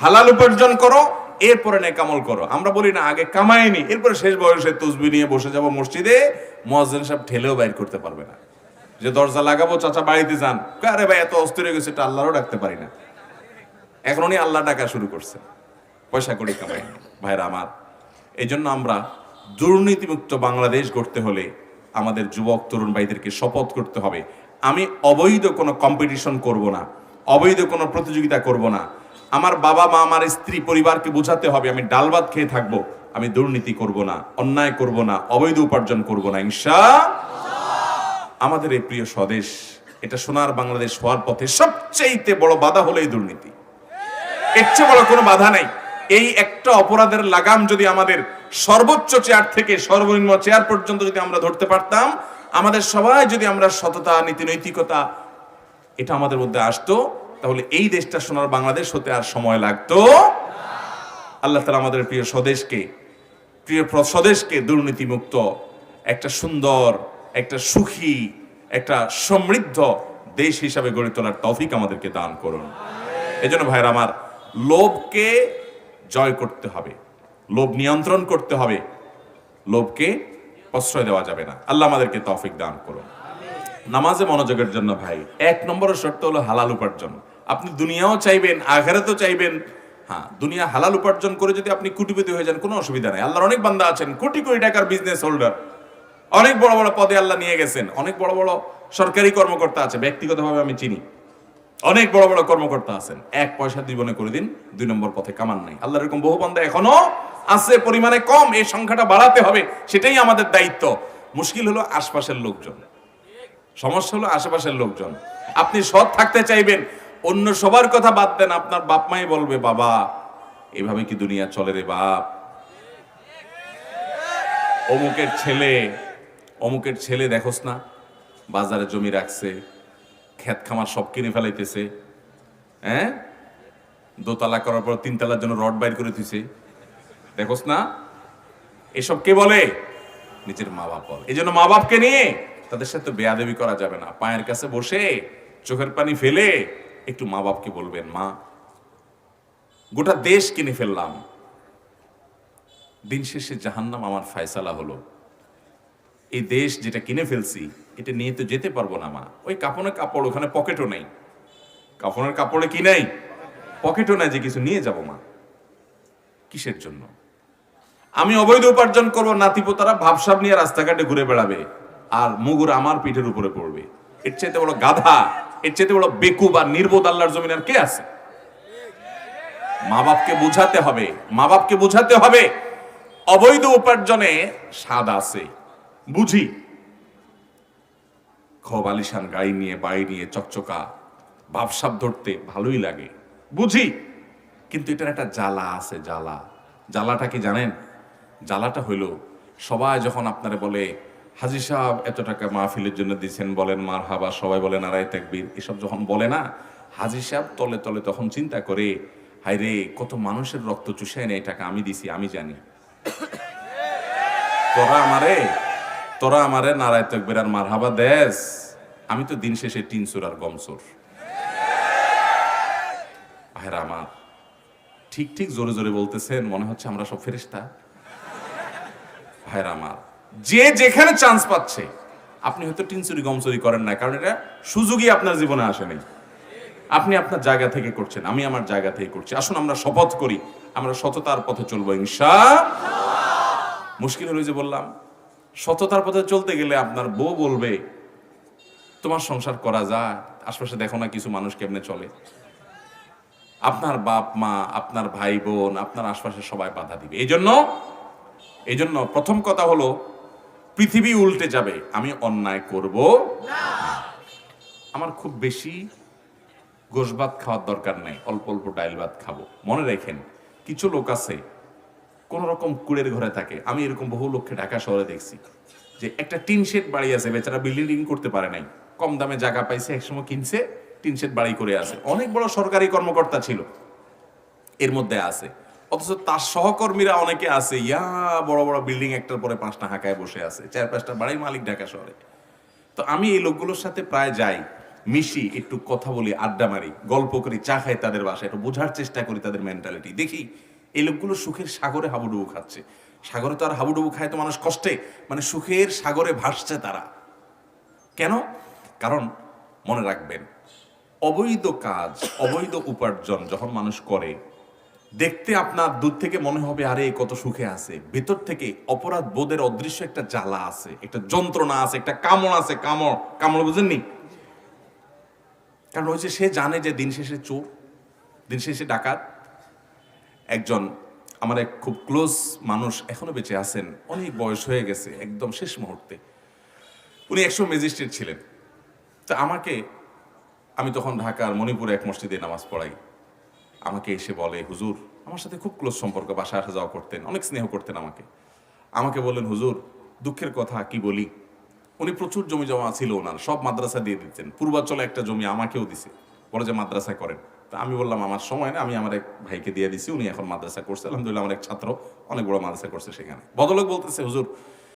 হালাল উপার্জন করো, এরপরে নেকামল করো। আমরা বলি না, আগে কামাইনি, এরপরে শেষ বয়সে তসবি নিয়ে বসে যাব মসজিদে মহাজন সাহেব ঠেলেও বাইর করতে পারবে না। যে দরজা লাগাবো, চাচা বাড়িতে যান। আরে ভাই, এত অস্থির হয়ে গেছে, এটা আল্লাহরও ডাকতে পারি না। এখন উনি আল্লাহ ডাকা শুরু করছে। পয়সা করি কামাই, ভাইরা আমার। এই জন্য আমরা দুর্নীতিমুক্ত বাংলাদেশ গড়তে হলে আমাদের যুবক, তরুণ ভাইদেরকে শপথ করতে হবে। আমি অবৈধ কোনো কম্পিটিশন করব না, অবৈধ কোনো প্রতিযোগিতা করব না। আমার বাবা মা, আমার স্ত্রী পরিবারকে বোঝাতে হবে, আমি ডাল ভাত খেয়ে থাকব, আমি দুর্নীতি করব না, অন্যায় করব না, অবৈধ উপার্জন করব না ইনশা আমাদের এই প্রিয় স্বদেশ, এটা সোনার বাংলাদেশ হওয়ার পথে সবচেয়ে বড় বাধা হলো এই দুর্নীতি। এর চেয়ে বড় কোনো বাধা নাই। এই একটা অপরাধের লাগাম যদি আমাদের সর্বোচ্চ চেয়ার থেকে সর্বনিম্ন চেয়ার পর্যন্ত যদি আমরা ধরতে পারতাম, আমাদের সবাই যদি আমরা সততা, নীতি, নৈতিকতা, এটা আমাদের মধ্যে আসতো তাহলে এই দেশটা সোনার বাংলাদেশ হতে আর সময় লাগতো? আল্লাহ তালা আমাদের প্রিয় স্বদেশকে প্রিয় স্বদেশকে দুর্নীতিমুক্ত, একটা সুন্দর, একটা সুখী, একটা সমৃদ্ধ দেশ হিসাবে গড়ে তোলার তৌফিক আমাদেরকে দান করুন। এজন্য ভাইরা আমার, লোভকে জয় করতে হবে, লোভ নিয়ন্ত্রণ করতে হবে, লোভকে প্রশ্রয় দেওয়া যাবে না। আল্লাহ আমাদেরকে তৌফিক দান করুন। নামাজে মনোযোগের জন্য ভাই। এক নম্বর শর্ত হলো হালাল উপার্জন। আপনি দুনিয়াও চাইবেন, আখেরাতেও চাইবেন। হ্যাঁ দুনিয়া হালাল উপার্জন করে যদি আপনি কুটিপতি হয়ে যান, কোনো অসুবিধা নাই। আল্লাহর অনেক বান্দা আছেন, কোটি কোটি টাকার বিজনেস হোল্ডার অনেক বড় বড় পদে আল্লাহ নিয়ে গেছেন। অনেক বড় বড় সরকারি কর্মকর্তা আছে, ব্যক্তিগতভাবে আমি চিনি। অনেক বড় বড় কর্মকর্তা আছেন। এক পয়সা জীবনে করে দিন, দুই নম্বর পথে কামান নাই। আল্লাহ এরকম বহু বান্দা এখনও আছে, পরিমাণে কম। এই সংখ্যাটা বাড়াতে হবে, সেটাই আমাদের দায়িত্ব। মুশকিল হলো আশপাশের লোকজন। সমস্যা হলো আশেপাশের লোকজন। আপনি সৎ থাকতে চাইবেন, অন্য সবার কথা বাদ দেন, আপনার বাপ মাই বলবে, বাবা, এভাবে কি দুনিয়া চলে রে বাপ? অমুকের ছেলে অমুকের ছেলে দেখোস না, বাজারে জমি রাখছে, ক্ষেত খামার সব কিনে ফেলাইতেছে হ্যাঁ? দোতলা করার পর তিনতলার জন্য রড বাইর করে দিছে। দেখোস না? এসব কে বলে? নিজের মা বাপ বলে। এই জন্য মা বাপকে নিয়ে তাদের সাথে বেয়াদেবি করা যাবে না। পায়ের কাছে বসে চোখের পানি ফেলে একটু মা বাপকে বলবেন, মা, গোটা দেশ কিনে ফেললাম। দিন শেষে জাহান্নাম আমার ফায়সালা হলো। এই দেশ যেটা কিনে ফেলছি, এটা নিয়ে তো যেতে পারব না, মা। ওই কাপড়ের কাপড় ওখানে পকেটও নেই। কাপড়ের কাপড়ে কি নেই? পকেটও নাই যে কিছু নিয়ে যাব, মা। কিসের জন্য? আমি অবৈধ উপার্জন করব, নাতিপোতারা ভাবসাব নিয়ে রাস্তাঘাটে ঘুরে বেড়াবে। আর মুগুর আমার পিঠের উপরে পড়বে। এর চাইতে বড় গাধা, এর চাইতে বড় বেকুব আর নির্বোধ আল্লাহর জমিন আর কে আছে? মা বাপকে বোঝাতে হবে মা বাপকে বোঝাতে হবে। অবৈধ উপার্জনে স্বাদ আছে। বুঝি? খব আলিশান গাড়ি নিয়ে বাড়ি নিয়ে, চকচকা, ভাবসাব ধরতে ভালোই লাগে। বুঝি? কিন্তু এটার একটা জ্বালা আছে, জ্বালা। জ্বালাটা কি জানেন? জ্বালাটা হইল, সবাই যখন আপনারা বলে হাজি সাহেব এত টাকা মাহফিলের জন্য দিয়েছেন বলেন মার হাবা সবাই বলেন আড়াই তাকবীর। এসব যখন বলে না, হাজি সাহেব তলে তলে তখন চিন্তা করে, হায় রে, কত মানুষের রক্ত চুষায় নেই টাকা আমি দিছি, আমি জানি। তোরা আমারে তোরা আমারে নারায় তকবীর আর মার হাবা দেশ আমি তো দিন শেষে টিনসুর আর গমসুর ভাইরা আমার, ঠিক ঠিক জোরে জোরে বলতেছেন, মনে হচ্ছে আমরা সব ফেরিস্তা ভাইরা আমার যে যেখানে চান্স পাচ্ছে। আপনি হয়তো টিনচুরি গমচুরি করেন না কারণ এটা সুযোগই আপনার জীবনে আসেনি। আপনি আপনার জায়গা থেকে করছেন, আমি আমার জায়গা থেকে করছি। আসুন আমরা শপথ করি, আমরা সততার পথে চলবো ইনশা মুশকিল হলো যে বললাম, সততার পথে চলতে গেলে আপনার বউ বলবে, তোমার সংসার করা যায়, আশপাশে দেখো না কিছু মানুষ কেমনে চলে? আপনার বাপ, মা, আপনার ভাই বোন, আপনার আশপাশে সবাই বাধা দিবে। এই জন্য এই জন্য প্রথম কথা হলো পৃথিবী উল্টে যাবে, আমি অন্যায় করব। আমার খুব বেশি গোশ ভাত খাওয়ার দরকার নেই, অল্প অল্প ডাইল ভাত খাব। মনে রাখেন, কিছু লোক আছে কোন রকম কুড়ের ঘরে থাকে। আমি এরকম বহু লোককে ঢাকা শহরে দেখছি, যে একটা টিন শেড বাড়ি আছে, বেচারা বিল্ডিং করতে পারে নাই। কম দামে জায়গা পাইছে একসময় কিনছে, টিন শেড বাড়ি করে আছে। অনেক বড় সরকারি কর্মকর্তা ছিল, এর মধ্যে আছে। অথচ তার সহকর্মীরা অনেকে আছে, ইয়া, বড় বড় বিল্ডিং একটার পরে পাঁচটা হাঁকায় বসে আছে চার পাঁচটা বাড়ির মালিক ঢাকা শহরে। তো আমি এই লোকগুলোর সাথে প্রায় যাই, মিশি, একটু কথা বলি, আড্ডা মারি, গল্প করি, চা খাই তাদের বাসায়, একটু বোঝার চেষ্টা করি তাদের মেন্টালিটি দেখি, এই লোকগুলো সুখের সাগরে হাবুডুবু খাচ্ছে। সাগরে তো আর হাবুডুবু খায় তো মানুষ কষ্টে মানে সুখের সাগরে ভাসছে তারা। কেন? কারণ, মনে রাখবেন, অবৈধ কাজ, অবৈধ উপার্জন যখন মানুষ করে দেখতে আপনার দূর থেকে মনে হবে, আরে, কত সুখে আছে। ভেতর থেকে অপরাধ বোধের অদৃশ্য একটা জ্বালা আছে, একটা যন্ত্রণা আছে, একটা কামড় আছে, কামড় কামড় বুঝেননি কারণ ওই সে জানে যে দিন শেষে চোর, দিন শেষে ডাকাত। একজন, আমার এক খুব ক্লোজ মানুষ এখনও বেঁচে আছেন, অনেক বয়স হয়ে গেছে, একদম শেষ মুহূর্তে। উনি একশো ম্যাজিস্ট্রেট ছিলেন। তা আমাকে, আমি তখন ঢাকার মণিপুরে এক মসজিদে নামাজ পড়াই। আমাকে এসে বলে, হুজুর, আমার সাথে খুব ক্লোজ সম্পর্ক বাসা আসা যাওয়া করতেন, অনেক স্নেহ করতেন আমাকে। আমাকে বললেন, হুজুর, দুঃখের কথা কি বলি? উনি প্রচুর জমি জমা ছিল ওনার, সব মাদ্রাসা দিয়ে দিতেন। পূর্বাঞ্চলে একটা জমি আমাকেও দিছে, বলে যে মাদ্রাসা করেন। তা আমি বললাম, আমার সময় না, আমি আমার এক ভাইকে দিয়ে দিছি, উনি এখন মাদ্রাসা করছে। আলহামদুলিল্লাহ, আমার এক ছাত্র, অনেক বড় মাদ্রাসা করছে সেখানে। বদলোক বলতেছে, হুজুর